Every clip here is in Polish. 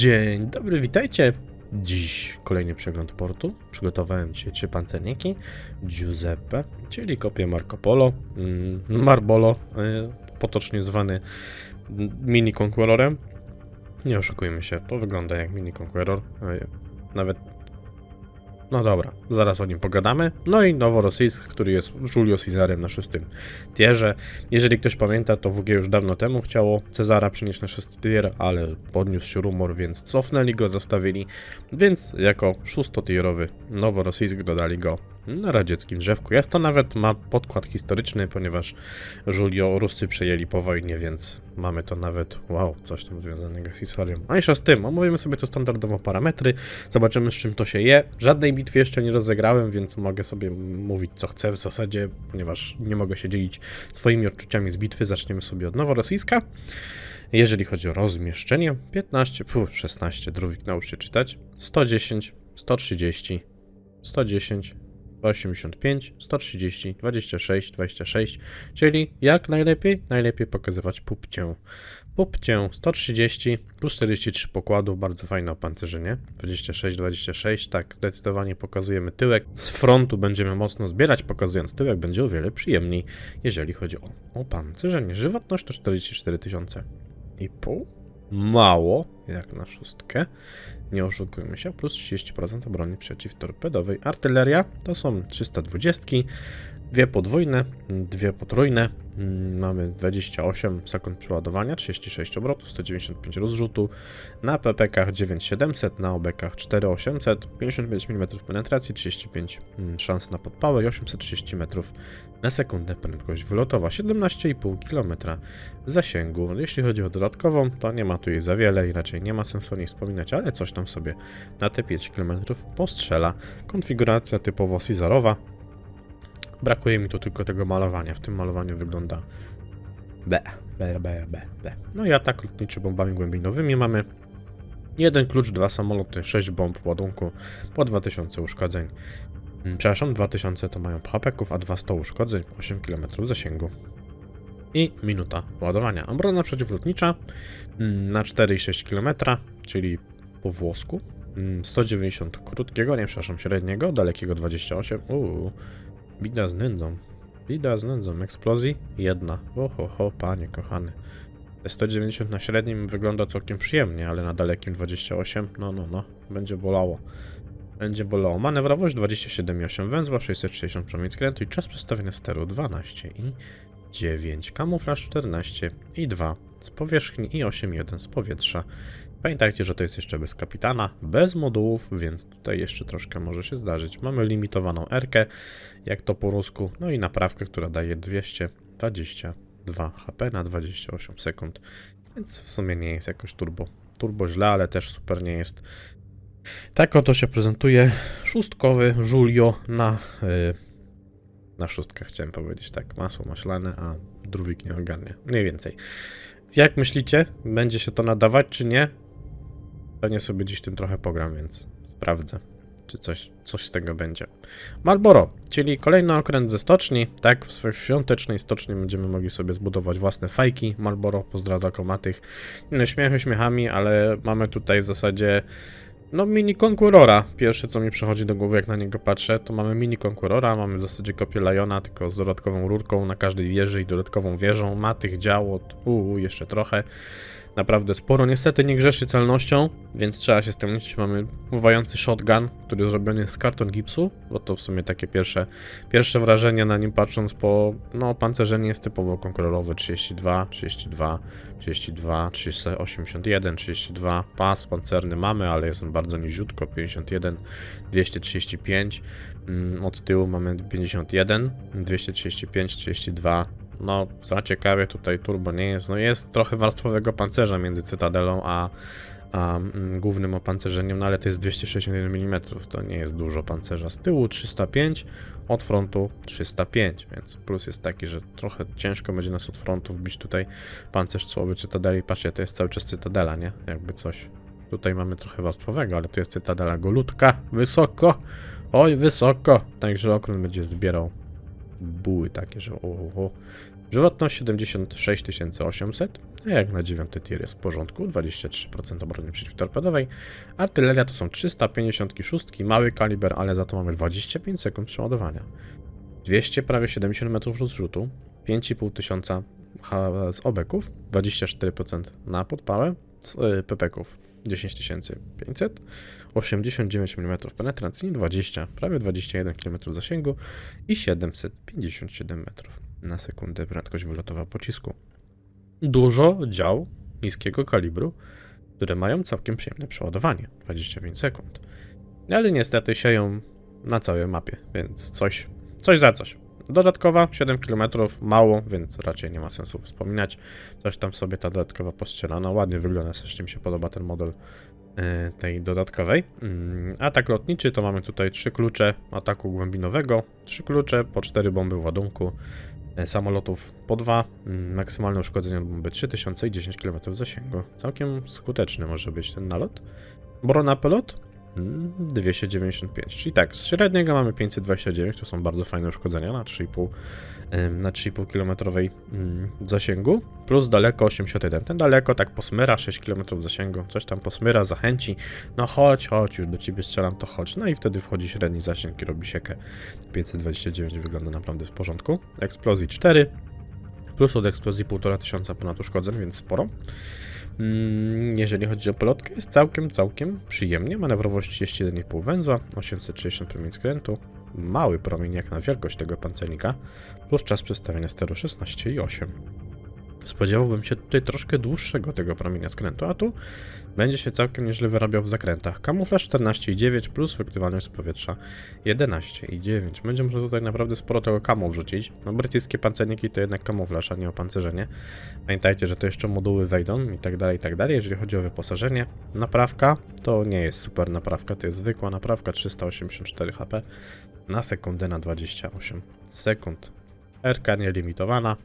Dzień dobry, witajcie. Dziś kolejny przegląd portu. Przygotowałem dzisiaj trzy pancerniki. Giuseppe, czyli kopię Marco Polo, mm, Marbolo, y, potocznie zwany Mini Conquerorem. Nie oszukujmy się, to wygląda jak Mini Conqueror. y, Nawet no dobra, zaraz o nim pogadamy. No i Noworosyjsk, który jest Julio Cezarem na szóstym tierze. Jeżeli ktoś pamięta, to WG już dawno temu chciało Cezara przynieść na szósty tier, ale podniósł się rumor, więc cofnęli go, zostawili. Więc jako szóstotierowy Noworosyjsk dodali go na radzieckim drzewku. Jest to nawet ma podkład historyczny, ponieważ Julio Ruscy przejęli po wojnie, więc mamy to nawet, wow, coś tam związanego z historią. A jeszcze z tym, omówimy sobie tu standardowo parametry, zobaczymy z czym to się je. Żadnej bitwy jeszcze nie rozegrałem, więc mogę sobie mówić co chcę w zasadzie, ponieważ nie mogę się dzielić swoimi odczuciami z bitwy. Zaczniemy sobie od Noworosyjska. Jeżeli chodzi o rozmieszczenie, 15, puf, 16, drówik naucz się czytać, 110, 130, 110, 85, 130, 26, 26, czyli jak najlepiej? Najlepiej pokazywać pupcię. Pupcię 130 plus 43 pokładów, bardzo fajne opancerzenie. 26, 26, tak, zdecydowanie pokazujemy tyłek. Z frontu będziemy mocno zbierać, pokazując tyłek będzie o wiele przyjemniej, jeżeli chodzi o opancerzenie. Żywotność to 44 tysiące i pół. Mało, jak na szóstkę. Nie oszukujmy się, plus 30% obrony przeciwtorpedowej. Artyleria to są 320, dwie podwójne, dwie potrójne. Mamy 28 sekund przeładowania, 36 obrotów, 195 rozrzutu. Na PPK 9700, na OBK 4800, 55 mm penetracji, 35 mm, szans na podpałę i 830 metrów na sekundę prędkość wylotowa, 17,5 km zasięgu. Jeśli chodzi o dodatkową, to nie ma tu jej za wiele i raczej nie ma sensu o niej wspominać, ale coś tam sobie na te 5 km postrzela. Konfiguracja typowo Caesarowa. Brakuje mi tu tylko tego malowania. W tym malowaniu wygląda B, B, B, B, B. No i atak lotniczy bombami głębinowymi mamy. Jeden klucz, dwa samoloty, 6 bomb w ładunku, po 2000 uszkodzeń. Mm, Przepraszam, 2000 to mają hapeków, a 200 uszkodzeń, 8 km zasięgu. I minuta ładowania. Obrona przeciwlotnicza mm, na 4,6 km, czyli po włosku. Mm, 190 krótkiego, nie przepraszam, średniego, dalekiego 28. Uuu, bida z nędzą. Bida z nędzą. Eksplozji? Jedna. Oho, ho, panie kochany. Te 190 na średnim wygląda całkiem przyjemnie, ale na dalekim 28, no, no, no, będzie bolało. Będzie bolało. Manewrowość 27,8 węzła, 660 promień skrętu i czas przestawienia steru 12 i 9. Kamuflaż 14 i 2 z powierzchni i 8,1 z powietrza. Pamiętajcie, że to jest jeszcze bez kapitana, bez modułów, więc tutaj jeszcze troszkę może się zdarzyć. Mamy limitowaną R-kę, jak to po rusku, no i naprawkę, która daje 222 HP na 28 sekund, więc w sumie nie jest jakoś turbo, turbo źle, ale też super nie jest. Tak oto się prezentuje szóstkowy Julio na, yy, na szóstkach, chciałem powiedzieć, tak, masło maślane, a drówik nie ogarnia, mniej więcej. Jak myślicie, będzie się to nadawać, czy nie? Pewnie sobie dziś tym trochę pogram, więc sprawdzę, czy coś, coś z tego będzie. Malboro, czyli kolejny okręt ze stoczni. Tak, w swojej świątecznej stoczni będziemy mogli sobie zbudować własne fajki Malboro, pozdrawiam komatych. No, śmiechy śmiechami, ale mamy tutaj w zasadzie no mini Conquerora. Pierwsze co mi przychodzi do głowy jak na niego patrzę, to mamy mini Conquerora, mamy w zasadzie kopię Liona, tylko z dodatkową rurką na każdej wieży i dodatkową wieżą. Ma tych dział od jeszcze trochę. Naprawdę sporo. Niestety nie grzeszy celnością, więc trzeba się z tym liczyć. Mamy pływający shotgun, który zrobiony jest z karton gipsu, bo to w sumie takie pierwsze, pierwsze wrażenie na nim patrząc po, no pancerzenie jest typowo konkurerowe 32, 32, 32, 381, 32, pas pancerny mamy, ale jest on bardzo niziutko, 51, 235, mm, od tyłu mamy 51, 235, 32, no za ciekawie tutaj turbo nie jest, no jest trochę warstwowego pancerza między Cytadelą a, a mm, głównym opancerzeniem, no ale to jest 261 mm, to nie jest dużo pancerza. Z tyłu 305, od frontu 305, więc plus jest taki, że trochę ciężko będzie nas od frontu wbić tutaj pancerz cłowy Cytadeli. Patrzcie, to jest cały czas Cytadela, nie? Jakby coś. Tutaj mamy trochę warstwowego, ale tu jest Cytadela golutka, wysoko, oj wysoko, także okręt będzie zbierał buły takie, że o, o. Żywotność 76 800, a jak na 9 tier jest w porządku, 23% obrony przeciwtorpedowej. Artyleria to są 356, mały kaliber, ale za to mamy 25 sekund przeładowania. 200, prawie 70 metrów rozrzutu, 5,5 tysiąca z obeków, 24% na podpałę, pepeków 10500, 89 mm penetracji, 20, prawie 21 km zasięgu i 757 metrów na sekundę prędkość wylotowa pocisku. Dużo dział niskiego kalibru, które mają całkiem przyjemne przeładowanie 25 sekund. Ale niestety sieją na całej mapie, więc coś, coś za coś. Dodatkowa 7 km, mało, więc raczej nie ma sensu wspominać. Coś tam sobie ta dodatkowa postrzelana. Ładnie wygląda, strasznie mi się podoba ten model e, tej dodatkowej. Mm, Atak lotniczy to mamy tutaj trzy klucze ataku głębinowego, trzy klucze po cztery bomby w ładunku, e, samolotów po dwa, mm, maksymalne uszkodzenie od bomby 3000 i 10 km zasięgu. Całkiem skuteczny może być ten nalot. Obrona pelot 295, czyli tak, z średniego mamy 529, to są bardzo fajne uszkodzenia na 3,5 ym, na 3,5 kilometrowej ym, zasięgu, plus daleko 81, ten daleko tak posmyra 6 km zasięgu, coś tam posmyra, zachęci, no chodź, chodź, już do ciebie strzelam, to chodź, no i wtedy wchodzi średni zasięg i robi siekę, 529 wygląda naprawdę w porządku, eksplozji 4, plus od eksplozji 1500 ponad uszkodzeń, więc sporo. Mm, Jeżeli chodzi o pelotkę, jest całkiem, całkiem przyjemnie. Manewrowość 31,5 węzła, 860 promień skrętu, mały promień jak na wielkość tego pancernika, plus czas przestawienia steru 16,8. Spodziewałbym się tutaj troszkę dłuższego tego promienia skrętu, a tu będzie się całkiem nieźle wyrabiał w zakrętach. Kamuflaż 14,9 plus wykrywalność z powietrza 11,9. Będzie można tutaj naprawdę sporo tego kamu wrzucić. No brytyjskie pancerniki to jednak kamuflaż, a nie opancerzenie. Pamiętajcie, że to jeszcze moduły wejdą i tak dalej, i tak dalej. Jeżeli chodzi o wyposażenie, naprawka to nie jest super naprawka, to jest zwykła naprawka 384 HP na sekundę na 28 sekund. RK nielimitowana,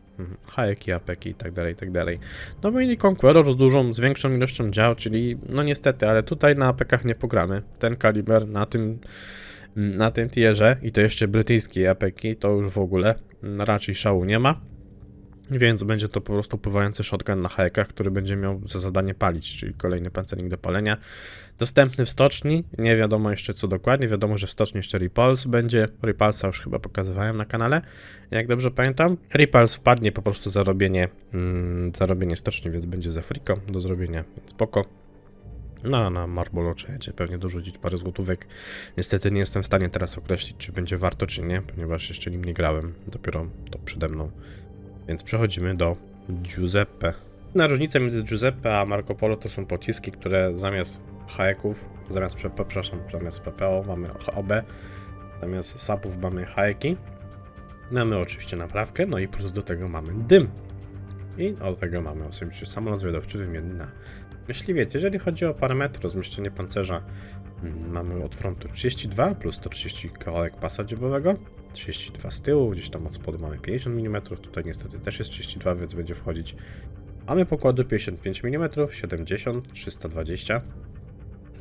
hajeki, apeki i tak dalej, i tak dalej. No Mini Conqueror z dużą, z większą ilością dział, czyli no niestety, ale tutaj na apekach nie pogramy. Ten kaliber na tym na tym tierze i to jeszcze brytyjskie apeki, to już w ogóle raczej szału nie ma. Więc będzie to po prostu pływający shotgun na hajkach, który będzie miał za zadanie palić, czyli kolejny pancernik do palenia. Dostępny w stoczni, nie wiadomo jeszcze co dokładnie, wiadomo, że w stoczni jeszcze Repulse będzie. Repulsa już chyba pokazywałem na kanale, jak dobrze pamiętam. Repulse wpadnie po prostu za robienie, mm, za robienie stoczni, więc będzie za friko do zrobienia, więc spoko. No, na trzeba będzie pewnie dorzucić parę złotówek. Niestety nie jestem w stanie teraz określić, czy będzie warto, czy nie, ponieważ jeszcze nim nie grałem. Dopiero to przede mną. Więc przechodzimy do Giuseppe. Na różnicę między Giuseppe a Marco Polo to są pociski, które zamiast hajeków, zamiast, prze- przepraszam, zamiast PPO mamy OB, zamiast sapów mamy hajeki. Mamy oczywiście naprawkę, no i plus do tego mamy dym. I do tego mamy oczywiście samolot zwiadowczy wymienny na myśliwiec. Jeżeli chodzi o parametry rozmieszczenie pancerza, mm, mamy od frontu 32 plus 130 kawałek pasa dziobowego, 32 z tyłu, gdzieś tam od spodu mamy 50 mm, tutaj niestety też jest 32, więc będzie wchodzić. Mamy pokłady 55 mm, 70, 320.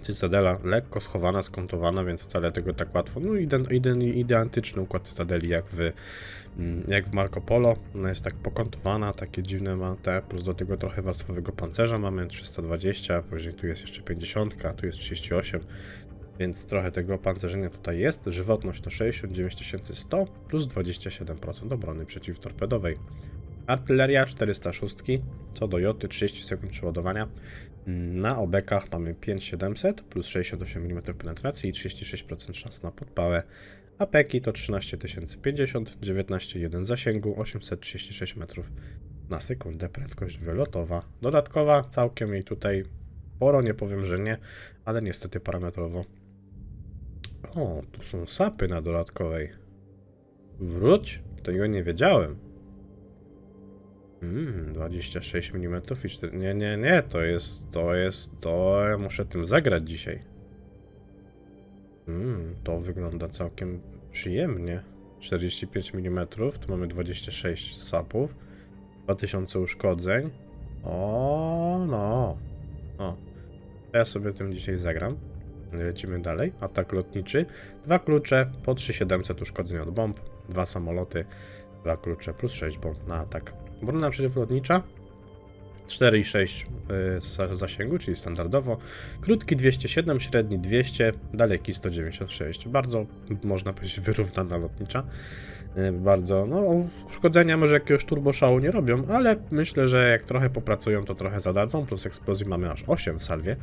Cytadela lekko schowana, skontowana, więc wcale tego tak łatwo. No iden, iden, identyczny układ cytadeli jak w, mm, jak w Marco Polo. Ona jest tak pokontowana, takie dziwne ma te, plus do tego trochę warstwowego pancerza mamy 320, później tu jest jeszcze 50, a tu jest 38. Więc trochę tego opancerzenia tutaj jest. Żywotność to 69 100 plus 27% obrony przeciwtorpedowej. Artyleria 406, co do Joty 30 sekund przeładowania. Na obekach mamy 5700 plus 68 mm penetracji i 36% szans na podpałę. Apeki to 13050, 19,1 zasięgu, 836 metrów na sekundę prędkość wylotowa. Dodatkowa całkiem jej tutaj sporo, nie powiem, że nie, ale niestety parametrowo. O, tu są sapy na dodatkowej. Wróć, tego nie wiedziałem. Mm, 26 mm i 4... Nie, nie, nie, to jest, to jest, to muszę tym zagrać dzisiaj. Mm, to wygląda całkiem przyjemnie. 45 mm, tu mamy 26 sapów, 2000 uszkodzeń. O, no. O. Ja sobie tym dzisiaj zagram. Lecimy dalej. Atak lotniczy. Dwa klucze po 3700 uszkodzeń od bomb. Dwa samoloty. Dwa klucze plus 6 bomb na atak. Bruna przeciwlotnicza 4,6 y, za- zasięgu, czyli standardowo. Krótki 207, średni 200, daleki 196. Bardzo, można powiedzieć, wyrównana lotnicza. Y, Bardzo, no, uszkodzenia może jakiegoś turboszału nie robią, ale myślę, że jak trochę popracują, to trochę zadadzą. Plus eksplozji mamy aż 8 w salwie,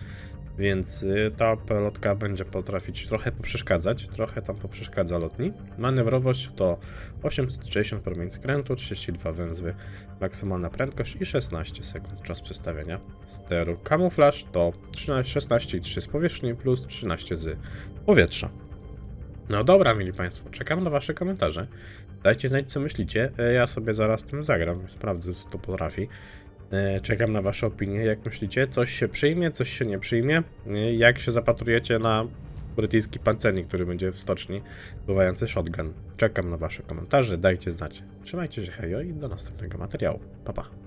więc y, ta pelotka będzie potrafić trochę poprzeszkadzać, trochę tam poprzeszkadza lotni. Manewrowość to 860 promień skrętu, 32 węzły, maksymalna prędkość i 16 sekund czas przestawienia steru. Kamuflaż to 13, 16,3 z powierzchni plus 13 z powietrza. No dobra, mili Państwo, czekam na Wasze komentarze. Dajcie znać, co myślicie. E, Ja sobie zaraz tym zagram, sprawdzę, co to potrafi. E, Czekam na Wasze opinie. Jak myślicie, coś się przyjmie, coś się nie przyjmie? E, Jak się zapatrujecie na brytyjski pancernik, który będzie w stoczni, pływający shotgun? Czekam na Wasze komentarze, dajcie znać. Trzymajcie się, hejo i do następnego materiału. Pa, pa.